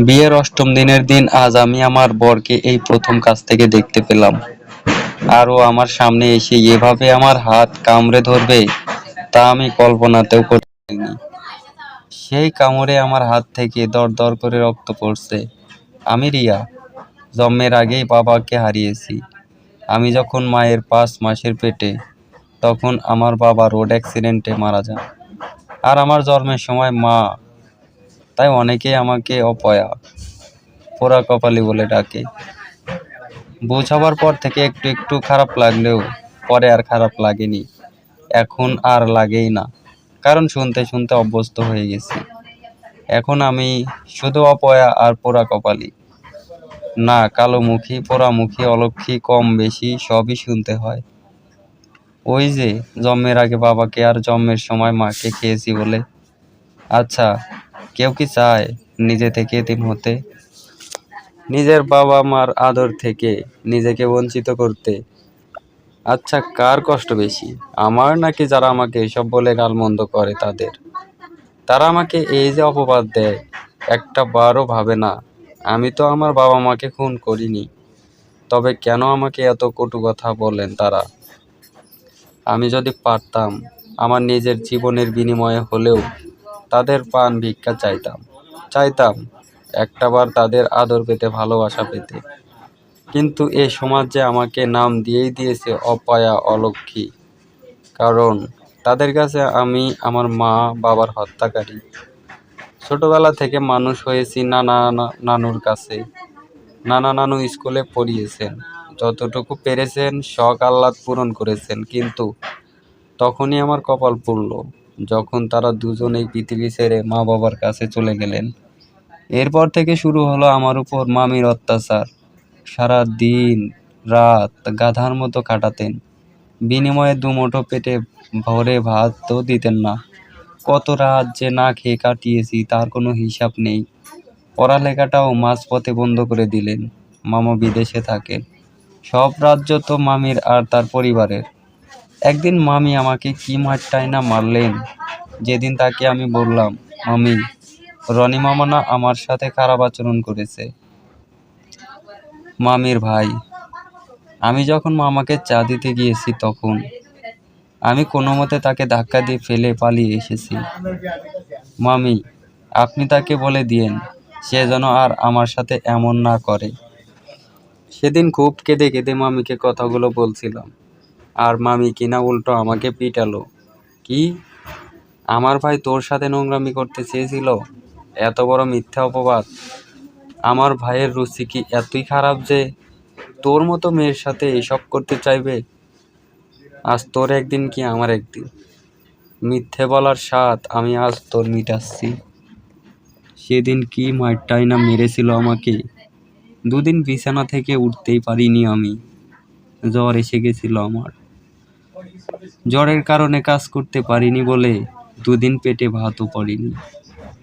বিয়ের অষ্টম দিনের দিন আজ আমি আমার বরকে এই প্রথম কাছ থেকে দেখতে পেলাম। আর ও আমার সামনে এসে এভাবে আমার হাত কামড়ে ধরবে, তা আমি কল্পনাতেও করিনি সেই কামড়ে আমার হাত থেকে দর দর করে রক্ত পড়ছে। আমি রিয়া, জন্মের আগেই বাবাকে হারিয়েছি। আমি যখন মায়ের পাঁচ মাসের পেটে, তখন আমার বাবা রোড অ্যাক্সিডেন্টে মারা যান। আর আমার জন্মের সময় মা তাই অনেকেই আমাকে অপয়া, পোড়া কপালি বলে ডাকে। বোঝাবার পর থেকে একটু একটু খারাপ লাগলেও পরে আর খারাপ লাগেনি। এখন আর লাগেই না, কারণ শুনতে শুনতে অভ্যস্ত হয়ে গেছি। এখন আমি শুধু অপয়া আর পোড়া কপালি। না, কালো মুখী পোড়ামুখী অলক্ষী, কম বেশি সবই শুনতে হয়। ওই যে জন্মের আগে বাবাকে আর জন্মের সময় মাকে খেয়েছি বলে। আচ্ছা কেউ কি চায় নিজে থেকে এতিম হতে? নিজের বাবা মার আদর থেকে নিজেকে বঞ্চিত করতে। আচ্ছা কার কষ্ট বেশি? আমার নাকি যারা আমাকে এসব বলে গালমন্দ করে তাদের? তারা আমাকে এই যে অপবাদ দেয়, একটা বারও ভাবে না। আমি তো আমার বাবা মাকে খুন করিনি। তবে কেন আমাকে এত কটু কথা বলেন তারা? আমি যদি পারতাম, আমার নিজের জীবনের বিনিময়ে হলেও তাদের পান ভিক্ষা চাইতাম। চাইতাম একটাবার তাদের আদর পেতে, ভালোবাসা পেতে। কিন্তু এ সমাজ যে আমাকে নাম দিয়েই দিয়েছে অপায়া অলক্ষী কারণ তাদের কাছে আমি আমার মা বাবার হত্যাকারী। ছোটবেলা থেকে মানুষ হয়েছি নানা নানুর কাছে। নানা নানু স্কুলে পড়িয়েছেন। যতটুকু পেরেছেন, শখ আহ্লাদ পূরণ করেছেন। কিন্তু তখনই আমার কপাল পুড়ল। যখন তারা দুজনেই পৃথিবী ছেড়ে মা বাবার কাছে চলে গেলেন, এরপর থেকে শুরু হলো আমার উপর মামির অত্যাচার। সারা দিন রাত গাধার মতো কাটাতেন। বিনিময়ে দুমুঠো পেটে ভরে ভাত তো দিতেন না। কত রাত যে না খেয়ে কাটিয়েছি, তার কোনো হিসাব নেই। পড়ালেখাটাও মাঝপথে বন্ধ করে দিলেন। মামা বিদেশে থাকেন। সব রাজ্য তো মামির আর তার পরিবারের। একদিন মামি আমাকে কি মারটাই না মারলেন? যেদিন তাকে আমি বললাম, মামি, রনি মামা না আমার সাথে খারাপ আচরণ করেছে। মামির ভাই, আমি যখন মামাকে চা দিতে গিয়েছি তখন, আমি কোনো মতে তাকে ধাক্কা দিয়ে ফেলে পালিয়ে এসেছি। মামি, আপনি তাকে বলে দিয়েন, সে যেন আর আমার সাথে এমন না করে। সেদিন খুব কেঁদে কেঁদে মামিকে কথাগুলো বলছিলাম। আর মামি কিনা উল্টো আমাকে পিটালো। কি? আমার ভাই তোর সাথে নোংরামি করতে চেয়েছিল? এত বড় মিথ্যা অপবাদ। আমার ভাইয়ের রুচি কি এতই খারাপ যে তোর মতো মেয়ের সাথে এসব করতে চাইবে? আজ তোর একদিন কি আমার একদিন? মিথ্যে বলার স্বাদ আমি আজ তোর মিটাচ্ছি। সেদিন কি মারটাই না মেরেছিল আমাকে? দুদিন বিছানা থেকে উঠতেই পারিনি আমি। জ্বর এসে গেছিল আমার। জ্বরের কারণে কাজ করতে পারিনি বলে দুদিন পেটে ভাতও পড়েনি।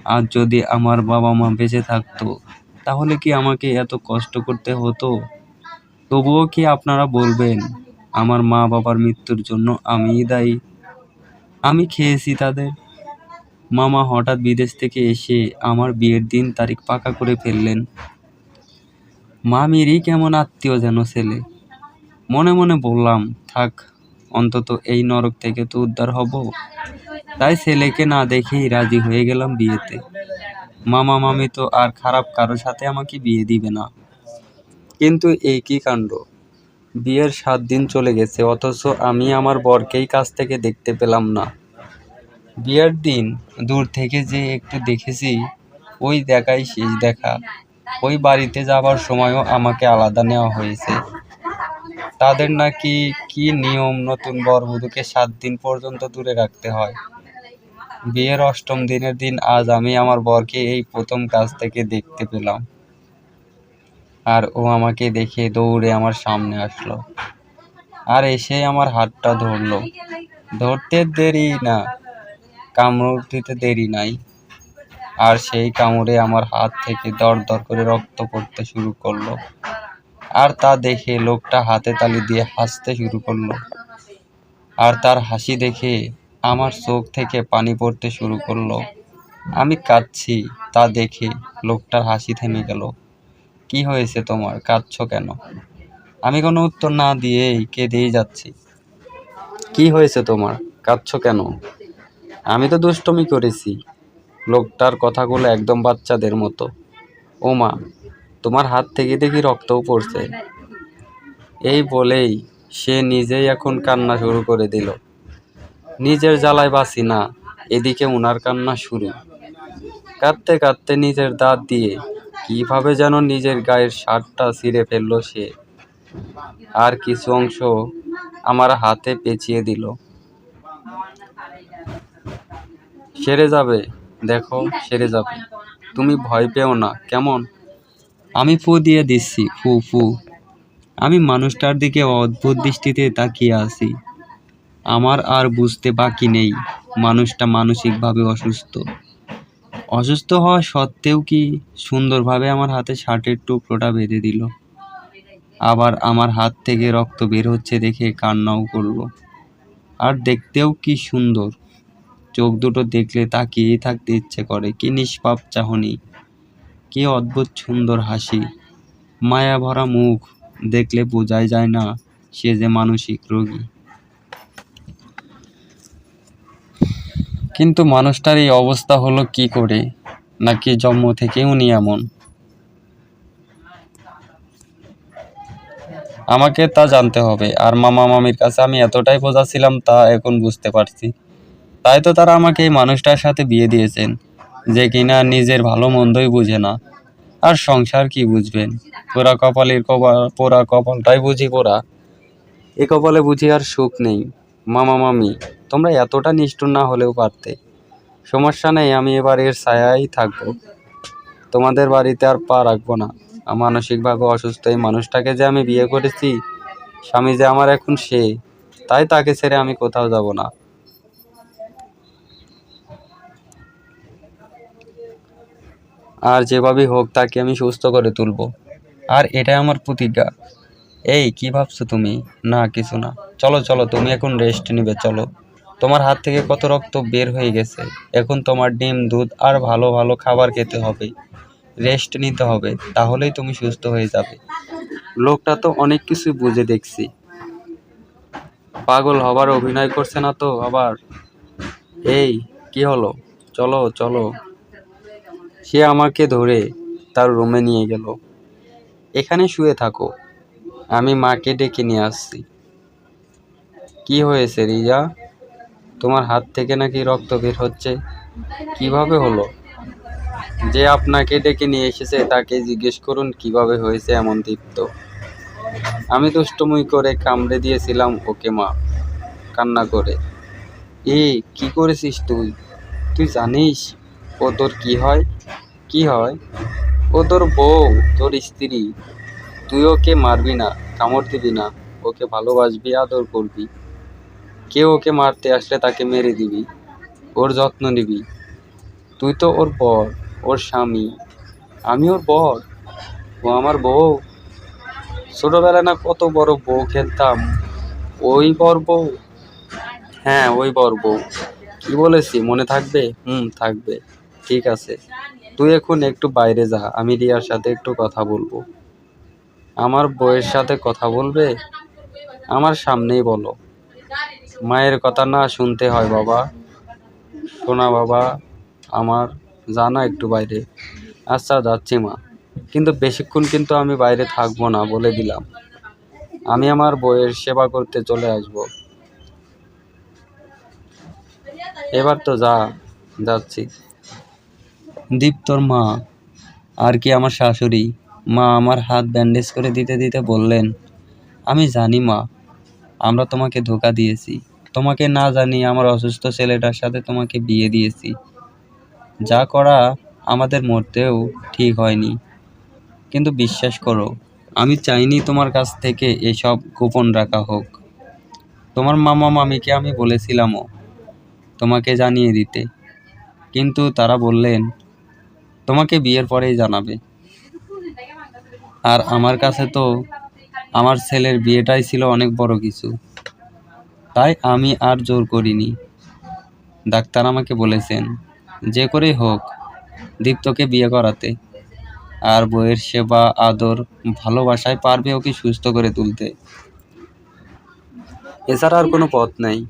আর যদি আমার বাবা মা বেঁচে থাকতো, তাহলে কি আমাকে এত কষ্ট করতে হতো? তবুও কি আপনারা বলবেন, আমার মা বাবার মৃত্যুর জন্য আমিই দায়ী? আমি খেয়েছি তাদের। মামা হঠাৎ বিদেশ থেকে এসে আমার বিয়ের দিন তারিখ পাকা করে ফেললেন। মামিরই কেমন আত্মীয় যেন ছেলে। মনে মনে বললাম, থাক অন্তত এই নরক থেকে তো উদ্ধার হব। তাই ছেলেকে না দেখেই রাজি হয়ে গেলাম বিয়েতে। মামা মামি তো আর খারাপ কারোর সাথে আমাকে বিয়ে দিবে না। কিন্তু এই কি কাণ্ড? বিয়ের সাত দিন চলে গেছে, অথচ আমি আমার বরকেই কাছ থেকে দেখতে পেলাম না। বিয়ের দিন দূর থেকে যে একটু দেখেছি, ওই দেখাই শেষ দেখা। ওই বাড়িতে যাবার সময়ও আমাকে আলাদা নেওয়া হয়েছে। তাদের নাকি কি নিয়ম নতুন বরবধূকে সাত দিন পর্যন্ত দূরে রাখতে হয়? বিয়ের অষ্টম দিনের দিন আজ আমি আমার বরকে এই প্রথম কাজ থেকে দেখতে পেলাম। আর ও আমাকে দেখে দৌড়ে আমার সামনে আসলো। আর এসে আমার হাতটা ধরলো। ধরতে দেরি না, কামড় দিতে দেরি নাই। আর সেই কামড়ে আমার হাত থেকে দর দর করে রক্ত পড়তে শুরু করল। আর তা দেখে লোকটা হাতে তালি দিয়ে হাসতে শুরু করল। আর তার হাসি দেখে আমার চোখ থেকে পানি পড়তে শুরু করল। আমি কাঁদছি, তা দেখে লোকটার হাসি থেমে গেল। কি হয়েছে তোমার? কাঁদছ কেন? আমি কোনো উত্তর না দিয়েই কেঁদেই যাচ্ছি। কি হয়েছে তোমার? কাঁদছ কেন? আমি তো দুষ্টমি করেছি। লোকটার কথাগুলো একদম বাচ্চাদের মতো। ও মা তোমার হাত থেকে দেখি রক্তও পড়ছে। এই বলেই সে নিজেই এখন কান্না শুরু করে দিল। নিজের জ্বালায় বাসি না, এদিকে উনার কান্না শুরু। কাঁদতে কাঁদতে নিজের দাঁত দিয়ে কীভাবে যেন নিজের গায়ের শার্টটা ছিঁড়ে ফেলল সে। আর কিছু অংশ আমার হাতে পেঁচিয়ে দিল। সেরে যাবে, দেখো, সেরে যাবে। তুমি ভয় পেও না, কেমন? আমি ফু দিয়ে দিচ্ছি, ফু ফু। আমি মানুষটার দিকে অদ্ভুত দৃষ্টিতে তাকিয়ে আছি। আমার আর বুঝতে বাকি নেই, মানুষটা মানসিকভাবে অসুস্থ। অসুস্থ হওয়া সত্ত্বেও কি সুন্দরভাবে আমার হাতে শার্টের টুকরোটা বেঁধে দিল। আবার আমার হাত থেকে রক্ত বের হচ্ছে দেখে কান্নাও করল। আর দেখতেও কি সুন্দর। চোখ দুটো দেখলে তাকিয়েই থাকতে ইচ্ছে করে, কি নিষ্পাপ চাহনি। কি অদ্ভুত সুন্দর হাসি। মায়া ভরা মুখ দেখলে বোঝাই যায় না সে যে মানসিক রোগী। কিন্তু মানুষটার এই অবস্থা হলো কি করে? নাকি জন্ম থেকে উনি এমন? আমাকে তা জানতে হবে, আর মামা মামির কাছে আমি এতটাই বোঝাছিলাম তা এখন বুঝতে পারছি। তাই তো তারা আমাকে এই মানুষটার সাথে বিয়ে দিয়েছেন। যে কিনা নিজের ভালো মন্দই বুঝে না। আর সংসার কি বুঝবেন? পোড়া কপালের কপাল, পোড়া কপালটাই বুঝি পোড়া। এ কপালে বুঝি আর সুখ নেই। মামা, মামি, তোমরা এতটা নিষ্ঠুর না হলেও পারতে। সমস্যা নেই, আমি এবার এর ছায়াই থাকব। তোমাদের বাড়িতে আর পা রাখব না। মানসিকভাবে অসুস্থ এই মানুষটাকে যে আমি বিয়ে করেছি, স্বামী যে আমার এখন সে, তাই তাকে ছেড়ে আমি কোথাও যাব না। আর যেভাবেই হোক তাকে আমি সুস্থ করে তুলবো। আর এটাই আমার প্রতিজ্ঞা। এই, কি ভাবছ তুমি? না, কিছু না। চলো চলো, তুমি এখন রেস্ট নিবে, চলো। তোমার হাত থেকে কত রক্ত বের হয়ে গেছে? এখন তোমার ডিম, দুধ আর ভালো ভালো খাবার খেতে হবে। রেস্ট নিতে হবে, তাহলেই তুমি সুস্থ হয়ে যাবে। লোকটা তো অনেক কিছু বুঝে দেখছি। পাগল হবার অভিনয় করছে না তো আবার? এই, কি হলো? চলো চলো। সে আমাকে ধরে তার রুমে নিয়ে গেল। এখানে শুয়ে থাকো। আমি মাকে ডেকে নিয়ে আসছি। কি হয়েছে রিজা? তোমার হাত থেকে নাকি রক্ত বের হচ্ছে? কীভাবে হলো? যে আপনাকে ডেকে নিয়ে এসেছে তাকে জিজ্ঞেস করুন কীভাবে হয়েছে এমন দীপ্ত। আমি দুষ্টুমি করে কামড়ে দিয়েছিলাম ওকে, মা। কান্না করে। এ কি করেছিস তুই? তুই জানিস? ও তোর কি হয়? কি হয়? ও তোর বউ, তোর স্ত্রী। তুই ওকে মারবি না, কামড় দিবি না। ওকে ভালোবাসবি, আদর করবি। কেউ ওকে মারতে আসলে তাকে মেরে দিবি। ওর যত্ন নিবি। তুই তো ওর বর, ওর স্বামী। আমি ওর বর? ও আমার বউ? ছোটবেলায় না কত বড় বউ খেলতাম। ওই বর বউ? হ্যাঁ ওই বর বউ। কি বলেছি, মনে থাকবে? হুম, থাকবে। ঠিক আছে। তুই এখন একটু বাইরে যা, আমি রিয়ার সাথে একটু কথা বলব। আমার বউয়ের সাথে কথা বলবে? আমার সামনেই বলো। মায়ের কথা না শুনতে হয় বাবা। শোনা বাবা, আমার জানা একটু বাইরে। আচ্ছা যাচ্ছি মা। কিন্তু বেশিক্ষণ কিন্তু আমি বাইরে থাকব না বলে দিলাম। আমি আমার বইয়ের সেবা করতে চলে আসব। এবার তো যা, যাচ্ছি। দীপ্তর মা। আর কি আমার শাশুড়ি? মা আমার হাত ব্যান্ডেজ করে দিতে দিতে বললেন, আমি জানি মা, আমরা তোমাকে ধোকা দিয়েছি। তোমাকে না জানি আমার অসুস্থ ছেলেটার সাথে তোমাকে বিয়ে দিয়েছি। যা করা আমাদের মরতেও ঠিক হয়নি। কিন্তু বিশ্বাস করো, আমি চাইনি তোমার কাছ থেকে এসব গোপন রাখা হোক। তোমার মামা মামিকে আমি বলেছিলামও, তোমাকে জানিয়ে দিতে। কিন্তু তারা বললেন তোমাকে বিয়ের পরেই জানাবে। আর আমার কাছে তো আমার ছেলের বিয়েটাই ছিল অনেক বড় কিছু। তাই আমি আর জোর করিনি। ডাক্তার আমাকে বলেছেন, যে করেই হোক, দীপ্তকে বিয়ে করাতে। আর বইয়ের সেবা, আদর, ভালোবাসায় পারবে ওকে সুস্থ করে তুলতে। এছাড়া আর কোনো পথ নেই।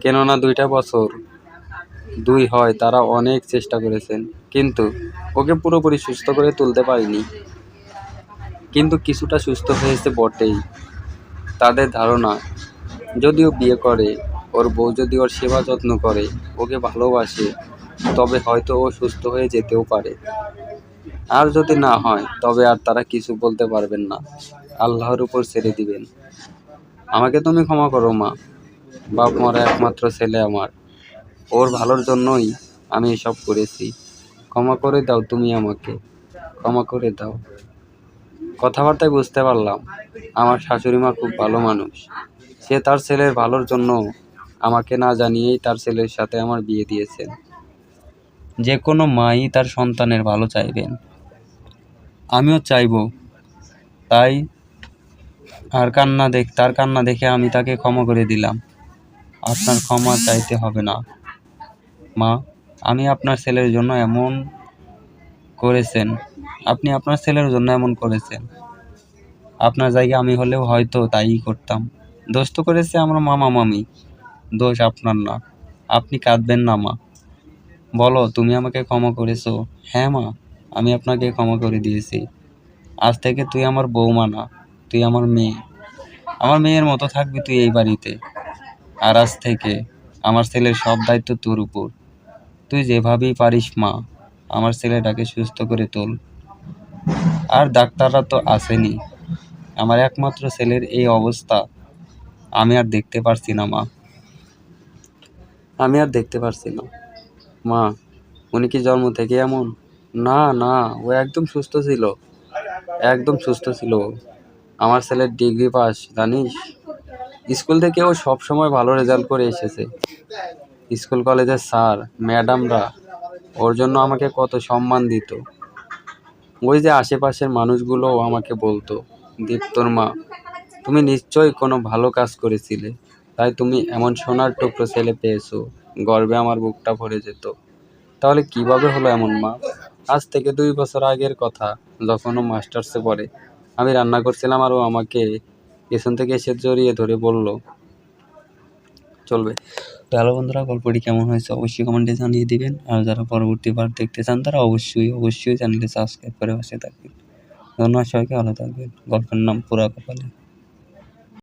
কেননা দুইটা বছর দুই হয়, তারা অনেক চেষ্টা করেছেন, কিন্তু ওকে পুরোপুরি সুস্থ করে তুলতে পারিনি। কিন্তু কিছুটা সুস্থ হয়েছে বটেই, তাদের ধারণা। যদিও বিয়ে করে, ওর বউ যদি ওর সেবা যত্ন করে, ওকে ভালোবাসে, তবে হয়তো ও সুস্থ হয়ে যেতেও পারে। আর যদি না হয়, তবে আর তারা কিছু বলতে পারবেন না। আল্লাহর উপর ছেড়ে দিবেন। আমাকে তুমি ক্ষমা করো মা। বাপ মারা একমাত্র ছেলে আমার। ওর ভালোর জন্যই আমি এসব করেছি। ক্ষমা করে দাও তুমি আমাকে। ক্ষমা করে দাও। কথাবার্তায় বুঝতে পারলাম, আমার শাশুড়ি মা খুব ভালো মানুষ। সে তার ছেলের ভালোর জন্য আমাকে না জানিয়েই তার ছেলের সাথে আমার বিয়ে দিয়েছেন। যে কোনো মাই তার সন্তানের ভালো চাইবেন। আমিও চাইব। তাই আর কান্না দেখ, তার কান্না দেখে আমি তাকে ক্ষমা করে দিলাম। আপনার ক্ষমা চাইতে হবে না। মা, আমি আপনার ছেলের জন্য এমন করেছেন। আপনি আপনার ছেলের জন্য এমন করেছেন। আপনার জায়গায় আমি হলেও হয়তো তাই করতাম। দোষ তো করেছে আমার মামা মামি। দোষ আপনার না। আপনি কাঁদবেন না, মা। বলো, তুমি আমাকে ক্ষমা করেছ। হ্যাঁ মা, আমি আপনাকে ক্ষমা করে দিয়েছি। আজ থেকে তুই আমার বৌমা না, তুই আমার মেয়ে। আমার মেয়ের মতো থাকবি তুই এই বাড়িতে। আর আজ থেকে আমার ছেলের সব দায়িত্ব তোর উপর। তুই যেভাবেই পারিস, মা, আমার ছেলেটাকে সুস্থ করে তোল। আর ডাক্তাররা তো আসেনি। আমার একমাত্র ছেলের এই অবস্থা। আমি আর দেখতে পারছি না, মা। আমি আর দেখতে পারছি না। মা, উনি কি জন্ম থেকে এমন? না না, ও একদম সুস্থ ছিল। একদম সুস্থ ছিল আমার ছেলের ডিগ্রি পাস, জানিস? স্কুল থেকে ও সব সময় ভালো রেজাল্ট করে এসেছে। স্কুল কলেজের স্যার, ম্যাডামরা ওর জন্য আমাকে কত সম্মান দিত। ওই যে আশেপাশের মানুষগুলোও আমাকে বলতো দীপ্তর মা, তুমি নিশ্চয়ই কোনো ভালো কাজ করেছিলে। তাই তুমি এমন সোনার টুকরো ছেলে পেয়েছ, গর্বে আমার বুকটা ভরে যেত। তাহলে কীভাবে হলো এমন মা? আজ থেকে দুই বছর আগের কথা যখন মাস্টার্সে পড়ে। আমি রান্না করছিলাম আর ও আমাকে পেছন থেকে এসে জড়িয়ে ধরে বলল, চলবে। তো হ্যালো বন্ধুরা, গল্পটি কেমন হয়েছে অবশ্যই কমেন্টে জানিয়ে দিবেন। আর যারা পরবর্তী বার দেখতে চান, তারা অবশ্যই অবশ্যই চ্যানেলটি সাবস্ক্রাইব করে পাশে থাকবেন। ধন্যবাদ সবাইকে, ভালো থাকবেন। গল্পের নাম পুরা কপালে।